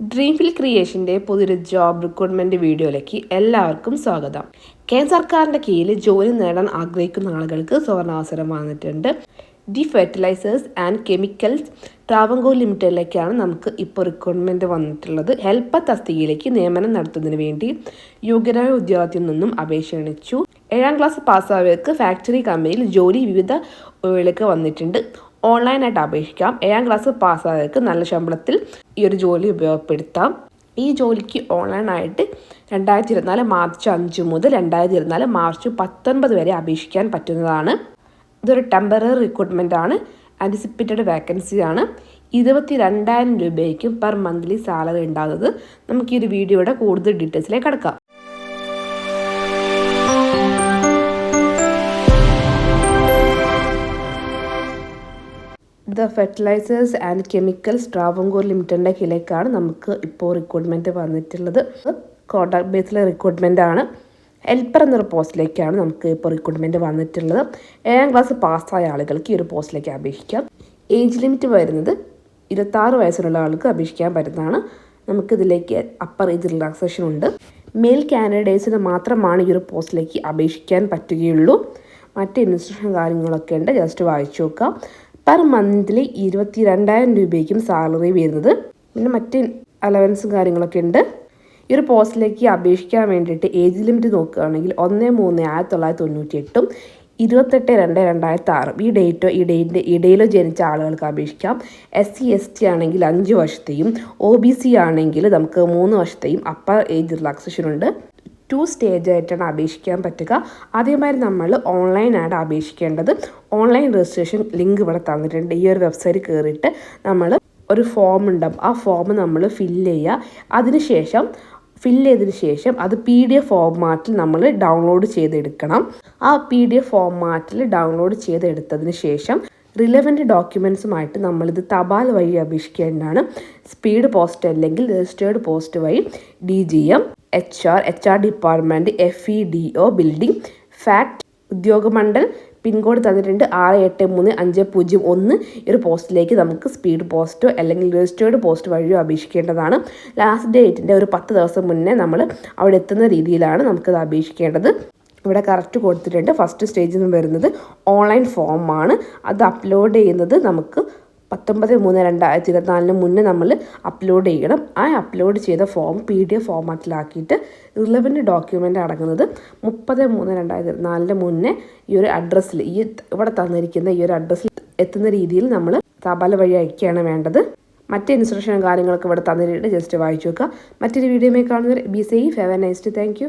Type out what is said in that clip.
Dreamfill ക്രിയേഷന്റെ പുതിയൊരു job recruitment വീഡിയോയിലേക്ക് എല്ലാവർക്കും സ്വാഗതം. കേന്ദ്ര സർക്കാരിന്റെ കീഴിൽ ജോലി നേടാൻ ആഗ്രഹിക്കുന്ന ആളുകൾക്ക് സുവർണാവസരം വന്നിട്ടുണ്ട്. The fertilisers and chemicals Travancore ലിമിറ്റഡിലേക്കാണ് നമുക്ക് ഇപ്പോൾ റിക്രൂട്ട്മെന്റ് വന്നിട്ടുള്ളത്. ഹെൽപ്പ തസ്തികയിലേക്ക് നിയമനം നടത്തുന്നതിന് വേണ്ടി യോഗ്യരായ ഉദ്യോഗത്തിൽ നിന്നും അപേക്ഷ ക്ഷണിച്ചു. ഏഴാം ക്ലാസ് പാസ്സായവർക്ക് ഫാക്ടറി കമ്പനിയിൽ ജോലി വിവിധ ഒഴിവിലേക്ക് വന്നിട്ടുണ്ട്. ഓൺലൈനായിട്ട് അപേക്ഷിക്കാം. ഏഴാം ക്ലാസ് പാസ്സായവർക്ക് നല്ല ശമ്പളത്തിൽ ഈ ഒരു ജോലി ഉപയോഗപ്പെടുത്താം. ഈ ജോലിക്ക് ഓൺലൈനായിട്ട് രണ്ടായിരത്തി ഇരുപത്തിനാല് മാർച്ച് അഞ്ച് മുതൽ രണ്ടായിരത്തി ഇരുപത്തിനാല് മാർച്ച് പത്തൊൻപത് വരെ അപേക്ഷിക്കാൻ പറ്റുന്നതാണ്. ഇതൊരു ടെമ്പററി റിക്രൂട്ട്മെന്റ് ആണ്. ആന്റിസിപ്പേറ്റഡ് വേക്കൻസിയാണ് ഇരുപത്തി രണ്ടായിരം രൂപയ്ക്കും പെർ മന്ത്ലി സാലറി ഉണ്ടാകുന്നത്. നമുക്ക് ഈ ഒരു വീഡിയോയുടെ കൂടുതൽ ഡീറ്റെയിൽസിലേക്ക് കിടക്കാം. The fertilisers and chemicals Travancore ലിമിറ്റഡിന്റെ കിലേക്കാണ് നമുക്ക് ഇപ്പോൾ റിക്രൂട്ട്മെന്റ് വന്നിട്ടുള്ളത്. കോൺട്രാക്ട് ബേസിലെ റിക്രൂട്ട്മെന്റ് ആണ്. ഹെൽപ്പർ എന്നൊരു പോസ്റ്റിലേക്കാണ് നമുക്ക് ഇപ്പോൾ റിക്രൂട്ട്മെന്റ് വന്നിട്ടുള്ളത്. ഏഴാം ക്ലാസ് പാസ്സായ ആളുകൾക്ക് ഈ ഒരു പോസ്റ്റിലേക്ക് അപേക്ഷിക്കാം. ഏജ് ലിമിറ്റ് വരുന്നത് ഇരുപത്താറ് വയസ്സിലുള്ള ആൾക്ക് അപേക്ഷിക്കാൻ പറ്റുന്നതാണ്. നമുക്കിതിലേക്ക് അപ്പർ ഏജ് റിലാക്സേഷൻ ഉണ്ട്. മെയിൽ കാൻഡിഡേറ്റ്സിന് മാത്രമാണ് ഈ ഒരു പോസ്റ്റിലേക്ക് അപേക്ഷിക്കാൻ പറ്റുകയുള്ളൂ. മറ്റ് ഇൻസ്ട്രക്ഷൻ കാര്യങ്ങളൊക്കെ ഉണ്ട്. ജസ്റ്റ് വായിച്ചു നോക്കാം. പെർ മന്ത്ലി ഇരുപത്തി രണ്ടായിരം രൂപയ്ക്കും സാലറി വരുന്നത്. പിന്നെ മറ്റ് അലവൻസും കാര്യങ്ങളൊക്കെ ഉണ്ട്. ഈ ഒരു പോസ്റ്റിലേക്ക് അപേക്ഷിക്കാൻ വേണ്ടിയിട്ട് ഏജ് ലിമിറ്റ് നോക്കുകയാണെങ്കിൽ ഒന്ന് മൂന്ന് ആയിരത്തി തൊള്ളായിരത്തി തൊണ്ണൂറ്റി എട്ടും ഇരുപത്തെട്ട് രണ്ട് രണ്ടായിരത്തി ആറും. ഈ ഡേറ്റോ ഈ ഡേറ്റിന്റെ ഇടയിലോ ജനിച്ച ആളുകൾക്ക് അപേക്ഷിക്കാം. എസ് സി എസ് ടി ആണെങ്കിൽ അഞ്ച് വർഷത്തെയും ഒ ബി സി ആണെങ്കിൽ നമുക്ക് മൂന്ന് വർഷത്തെയും അപ്പർ ഏജ് റിലാക്സേഷൻ ഉണ്ട്. ടു സ്റ്റേജ് ആയിട്ടാണ് അപേക്ഷിക്കാൻ പറ്റുക. ആദ്യമായി നമ്മൾ ഓൺലൈനാണ് അപേക്ഷിക്കേണ്ടത്. ഓൺലൈൻ രജിസ്ട്രേഷൻ ലിങ്ക് ഇവിടെ തന്നിട്ടുണ്ട്. ഈ ഒരു വെബ്സൈറ്റ് കയറിയിട്ട് നമ്മൾ ഒരു ഫോം ഉണ്ടാവും ആ ഫോം നമ്മൾ ഫില്ല് ചെയ്യുക. അതിനുശേഷം ഫില്ല് ചെയ്തതിന് ശേഷം അത് പി ഡി എഫ് ഫോമാറ്റിൽ നമ്മൾ ഡൗൺലോഡ് ചെയ്തെടുക്കണം. ആ പി ഡി എഫ് ഫോമാറ്റിൽ ഡൗൺലോഡ് ചെയ്തെടുത്തതിന് ശേഷം റിലവന്റ് ഡോക്യുമെൻസുമായിട്ട് നമ്മളിത് തപാൽ വഴി അപേക്ഷിക്കേണ്ടതാണ്. സ്പീഡ് പോസ്റ്റ് അല്ലെങ്കിൽ രജിസ്റ്റേർഡ് പോസ്റ്റ് വഴി D G M H R H R department F E D O building FACT Udyogamandal pincode തന്നിട്ടുണ്ട് ആറ് എട്ട് മൂന്ന് അഞ്ച് പൂജ്യം ഒന്ന്. ഈ ഒരു പോസ്റ്റിലേക്ക് നമുക്ക് സ്പീഡ് പോസ്റ്റോ അല്ലെങ്കിൽ രജിസ്റ്റേർഡ് പോസ്റ്റ് വഴിയോ അപേക്ഷിക്കേണ്ടതാണ്. ലാസ്റ്റ് ഡേറ്റിന്റെ ഒരു പത്ത് ദിവസം മുന്നേ നമ്മൾ അവിടെ എത്തുന്ന രീതിയിലാണ് നമുക്കത് അപേക്ഷിക്കേണ്ടത്. ഇവിടെ കറക്റ്റ് കൊടുത്തിട്ടുണ്ട്. ഫസ്റ്റ് സ്റ്റേജിൽ നിന്ന് വരുന്നത് ഓൺലൈൻ ഫോമാണ് അത് അപ്ലോഡ് ചെയ്യുന്നത് നമുക്ക് പത്തൊമ്പത് മൂന്ന് രണ്ടായിരത്തി ഇരുപത്തിനാലിന് മുന്നേ നമ്മൾ അപ്ലോഡ് ചെയ്യണം. ആ അപ്ലോഡ് ചെയ്ത ഫോം പി ഡി എഫ് ഫോമാറ്റിലാക്കിയിട്ട് റിലവന്റ് ഡോക്യുമെന്റ് അടങ്ങുന്നത് മുപ്പത് മൂന്ന് രണ്ടായിരത്തി ഇരുപത്തിനാലിന് മുന്നേ ഈ ഒരു അഡ്രസ്സിൽ ഈ ഇവിടെ തന്നിരിക്കുന്ന ഈ ഒരു അഡ്രസ്സിൽ എത്തുന്ന രീതിയിൽ നമ്മൾ തപാൽ വഴി അയക്കുകയാണ് വേണ്ടത്. മറ്റ് ഇൻസ്ട്രക്ഷനും കാര്യങ്ങളൊക്കെ ഇവിടെ തന്നിട്ടുണ്ട്. ജസ്റ്റ് വായിച്ചു നോക്കുക. മറ്റൊരു വീഡിയോയിൽ കാണുന്നവർ be safe have a nicest thank